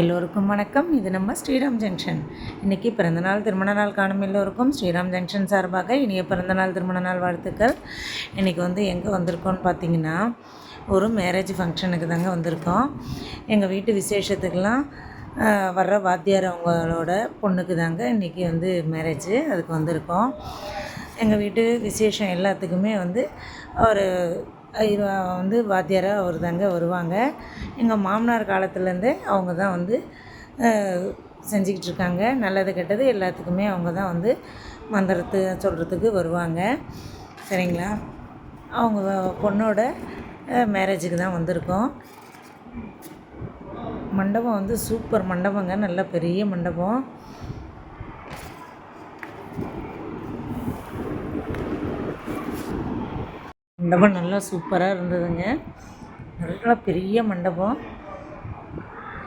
எல்லோருக்கும் வணக்கம். இது நம்ம ஸ்ரீராம் ஜங்ஷன். இன்றைக்கி பிறந்தநாள் திருமண நாள் காணும் எல்லோருக்கும் ஸ்ரீராம் ஜங்ஷன் சார்பாக இனிய பிறந்தநாள் திருமண நாள் வாழ்த்துக்கள். இன்றைக்கி வந்து எங்கே வந்திருக்கோம்னு பார்த்தீங்கன்னா ஒரு மேரேஜ் ஃபங்க்ஷனுக்கு தாங்க வந்திருக்கோம். எங்கள் வீட்டு விசேஷத்துக்கெலாம் வர்ற வாத்தியார் அவங்களோட பொண்ணுக்கு தாங்க இன்றைக்கி வந்து மேரேஜு அதுக்கு வந்திருக்கோம். எங்கள் வீட்டு விசேஷம் எல்லாத்துக்குமே வந்து ஒரு வந்து வாத்தியாராக அவர் தாங்க வருவாங்க. எங்கள் மாமனார் காலத்துலேருந்தே அவங்க தான் வந்து செஞ்சுக்கிட்டு இருக்காங்க நல்லது கெட்டது எல்லாத்துக்குமே அவங்க தான் வந்து மந்திரத்து சொல்கிறதுக்கு வருவாங்க. சரிங்களா? அவங்க பொண்ணோட மேரேஜுக்கு தான் வந்திருக்கோம். மண்டபம் வந்து சூப்பர் மண்டபங்க. நல்ல பெரிய மண்டபம். மண்டபம் நல்லா சூப்பராக இருந்ததுங்க. நல்லா பெரிய மண்டபம்.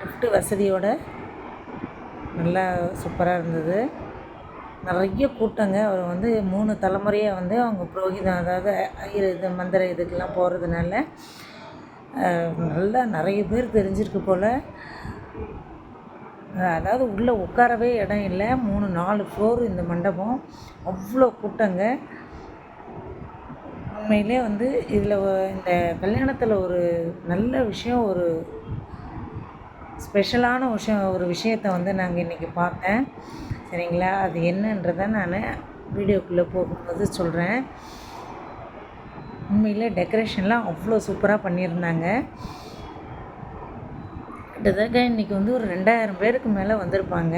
லிஃப்ட்டு வசதியோட நல்லா சூப்பராக இருந்தது. நிறைய கூட்டங்க. அவர் வந்து மூணு தலைமுறையாக வந்து அவங்க புரோகிதம் அதாவது ஐயர் இது மந்திர இதுக்கெல்லாம் போகிறதுனால நல்லா நிறைய பேர் தெரிஞ்சிருக்கு போல். அதாவது உள்ளே உட்காரவே இடம் இல்லை. மூணு நாலு ஃப்ளோர் இந்த மண்டபம். அவ்வளோ கூட்டங்க. உண்மையிலே வந்து இதில் இந்த கல்யாணத்தில் ஒரு நல்ல விஷயம் ஒரு ஸ்பெஷலான விஷயம் ஒரு விஷயத்தை வந்து நாங்கள் இன்றைக்கி பார்த்தேன். சரிங்களா? அது என்னன்றதை நான் வீடியோக்குள்ளே போகும்போது சொல்கிறேன் உண்மையில் டெக்கரேஷன்லாம் அவ்வளோ சூப்பராக பண்ணியிருந்தாங்க. கிட்டத்தட்ட இன்றைக்கி வந்து ஒரு ரெண்டாயிரம் பேருக்கு மேலே வந்திருப்பாங்க.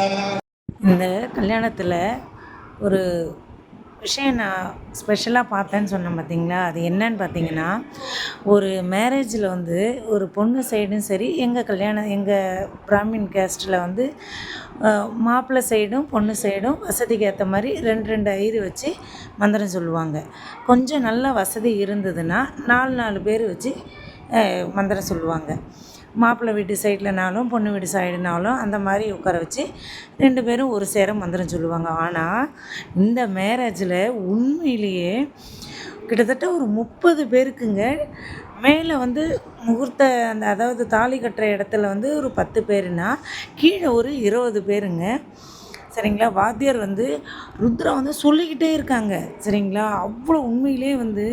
இந்த கல்யாணத்தில் ஒரு விஷயம் நான் ஸ்பெஷலாக பார்த்தேன்னு சொன்னேன் பார்த்தீங்களா அது என்னன்னு பார்த்தீங்கன்னா ஒரு மேரேஜில் வந்து ஒரு பொண்ணு சைடும் சரி எங்கள் கல்யாணம் எங்கள் பிராமின் கேஸ்ட்டில் வந்து மாப்பிள்ளை சைடும் பொண்ணு சைடும் வசதிக்கு ஏற்ற மாதிரி ரெண்டு ரெண்டு ஐரு வச்சு மந்திரம் சொல்லுவாங்க. கொஞ்சம் நல்ல வசதி இருந்ததுன்னா நாலு நாலு பேர் வச்சு மந்திரம் சொல்லுவாங்க. மாப்பிள்ளை வீட்டு சைட்லனாலும் பொண்ணு வீட்டு சைடுனாலும் அந்த மாதிரி உட்கார வச்சு ரெண்டு பேரும் ஒரு சேர மந்திரம் சொல்லுவாங்க. ஆனால் இந்த மேரேஜில் உண்மையிலேயே கிட்டத்தட்ட ஒரு முப்பது பேருக்குங்க மேலே வந்து முகூர்த்த அந்த அதாவது தாலி கட்டுற இடத்துல வந்து ஒரு பத்து பேருனா கீழே ஒரு இருபது பேருங்க. சரிங்களா? வாத்தியார் வந்து ருத்ரா வந்து சொல்லிக்கிட்டே இருக்காங்க. சரிங்களா? அவ்வளோ உண்மையிலே வந்து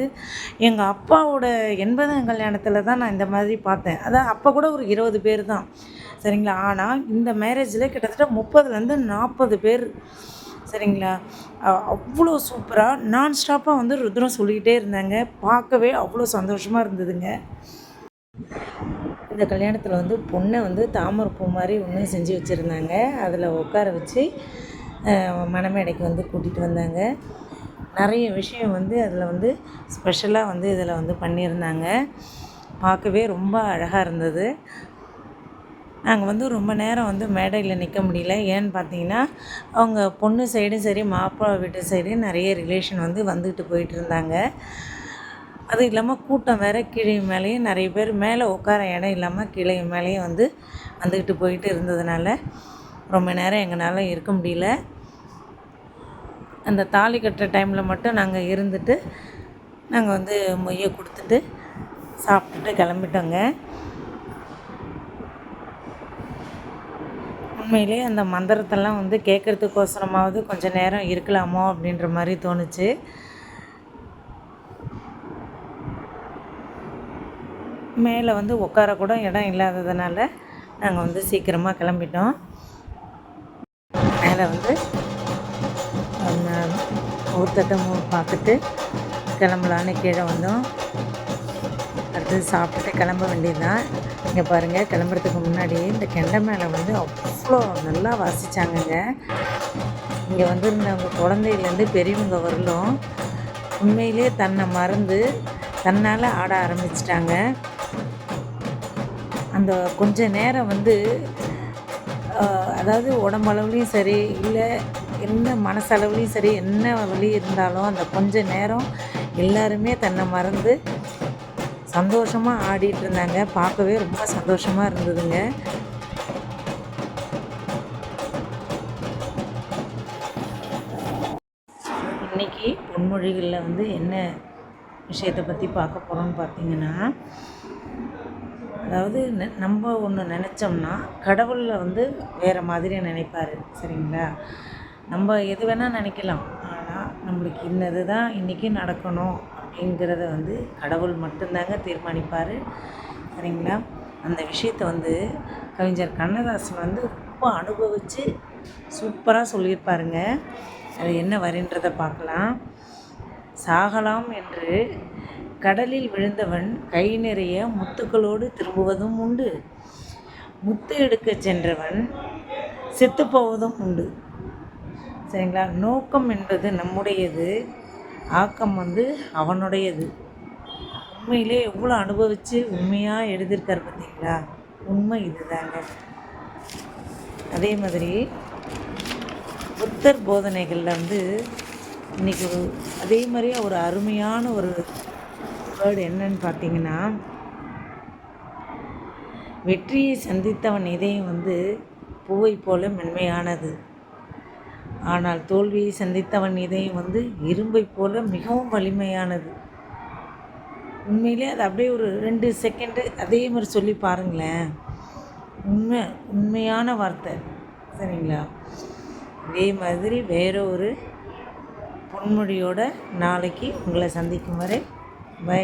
எங்கள் அப்பாவோட எண்பதாம் கல்யாணத்தில் தான் நான் இந்த மாதிரி பார்த்தேன். அதான் அப்போ கூட ஒரு இருபது பேர் தான். சரிங்களா? ஆனால் இந்த மேரேஜில் கிட்டத்தட்ட முப்பதுலேருந்து நாற்பது பேர். சரிங்களா? அவ்வளோ சூப்பராக நான் ஸ்டாப்பாக வந்து ருத்ரம் சொல்லிக்கிட்டே இருந்தாங்க. பார்க்கவே அவ்வளோ சந்தோஷமாக இருந்ததுங்க. இந்த கல்யாணத்தில் வந்து பொண்ணை வந்து தாமரை பூ மாதிரி ஒன்று செஞ்சு வச்சுருந்தாங்க. அதில் உட்கார வச்சு மணமேடைக்கு வந்து கூட்டிகிட்டு வந்தாங்க. நிறைய விஷயம் வந்து அதில் வந்து ஸ்பெஷலாக வந்து இதில் வந்து பண்ணியிருந்தாங்க. பார்க்கவே ரொம்ப அழகாக இருந்தது. நாங்கள் வந்து ரொம்ப நேரம் வந்து மேடையில் நிற்க முடியல. ஏன்னு பார்த்தீங்கன்னா அவங்க பொண்ணு சைடும் சரி மாப்பிள்ளை வீட்டு சைடும் நிறைய ரிலேஷன் வந்து வந்துக்கிட்டு போயிட்டு இருந்தாங்க. அது இல்லாமல் கூட்டம் வேறு கீழே மேலேயும் நிறைய பேர் மேலே உட்கார இடம் இல்லாமல் கீழே மேலேயும் வந்து வந்துக்கிட்டு போயிட்டு இருந்ததுனால ரொம்ப நேரம் எங்களால் இருக்க முடியல. அந்த தாலி கட்டுற டைமில் மட்டும் நாங்கள் இருந்துட்டு நாங்கள் வந்து மொய்யை கொடுத்துட்டு சாப்பிட்டுட்டு கிளம்பிட்டோங்க. உண்மையிலே அந்த மந்திரத்தெல்லாம் வந்து கேட்குறதுக்கோசரமாவது கொஞ்சம் நேரம் இருக்கலாமோ அப்படின்ற மாதிரி தோணுச்சு. மேலே வந்து உட்கார கூட இடம் இல்லாததுனால நாங்கள் வந்து சீக்கிரமாக கிளம்பிட்டோம். மேலே வந்து ஊர்த்தத்தை பார்த்துட்டு கிளம்பலான்னு கீழே வந்தோம். அடுத்தது சாப்பிட்டுட்டு கிளம்ப வேண்டியதுதான். இங்கே பாருங்கள் கிளம்புறதுக்கு முன்னாடி இந்த கெண்டை மேலே வந்து அவ்வளோ நல்லா வாசிச்சாங்கங்க. இங்கே வந்து வந்திருந்தவங்க குழந்தையிலேருந்து பெரியவங்க வரலும் உண்மையிலே தன்னை மறந்து தன்னால் ஆட ஆரம்பிச்சிட்டாங்க. அந்த கொஞ்ச நேரம் வந்து அதாவது உடம்பளவுலேயும் சரி இல்லை என்ன மனசளவுலேயும் சரி என்ன வழி இருந்தாலும் அந்த கொஞ்ச நேரம் எல்லாருமே தன்னை மறந்து சந்தோஷமாக ஆடிட்டு இருந்தாங்க. பார்க்கவே ரொம்ப சந்தோஷமாக இருந்ததுங்க. இன்னைக்கு பொன்மொழிகளில் வந்து என்ன விஷயத்தை பற்றி பார்க்க போகிறோம்னு பார்த்தீங்கன்னா அதாவது நம்ம ஒன்று நினச்சோம்னா கடவுளில் வந்து வேறு மாதிரி நினைப்பார் சரிங்களா? நம்ம எது வேணால் நினைக்கலாம். ஆனால் நம்மளுக்கு இன்னது தான் இன்றைக்கி நடக்கணும் அப்படிங்கிறத வந்து கடவுள் மட்டும்தாங்க தீர்மானிப்பார் சரிங்களா? அந்த விஷயத்தை வந்து கவிஞர் கண்ணதாசன் வந்து ரொம்ப அனுபவித்து சூப்பராக சொல்லியிருப்பாருங்க. அது என்ன வரின்றதை பார்க்கலாம். சாகலாம் என்று கடலில் விழுந்தவன் கை நிறைய முத்துக்களோடு திரும்புவதும் உண்டு. முத்து எடுக்கச் சென்றவன் செத்துப்போவதும் உண்டு. சரிங்களா? நோக்கம் என்பது நம்முடையது ஆக்கம் வந்து அவனுடையது. உண்மையிலே எவ்வளோ அனுபவித்து உண்மையாக எழுதியிருக்கார் பார்த்தீங்களா? உண்மை இதுதாங்க. அதே மாதிரி புத்தர் போதனைகளில் வந்து இன்றைக்கி ஒரு அதே மாதிரியே ஒரு அருமையான ஒரு வேர்டு என்னன்னு பார்த்தீங்கன்னா வெற்றியை சந்தித்தவன் இதயம் வந்து பூவை போல மென்மையானது. ஆனால் தோல்வியை சந்தித்தவன் இதயம் வந்து இரும்பை போல மிகவும் வலிமையானது. உண்மையிலே அது அப்படியே ஒரு ரெண்டு செகண்டு அதே மாதிரி சொல்லி பாருங்களேன். உண்மை உண்மையான வார்த்தை. சரிங்களா? இதே மாதிரி வேற ஒரு பொன்மொழியோட நாளைக்கு உங்களை சந்திக்கும் வரை பை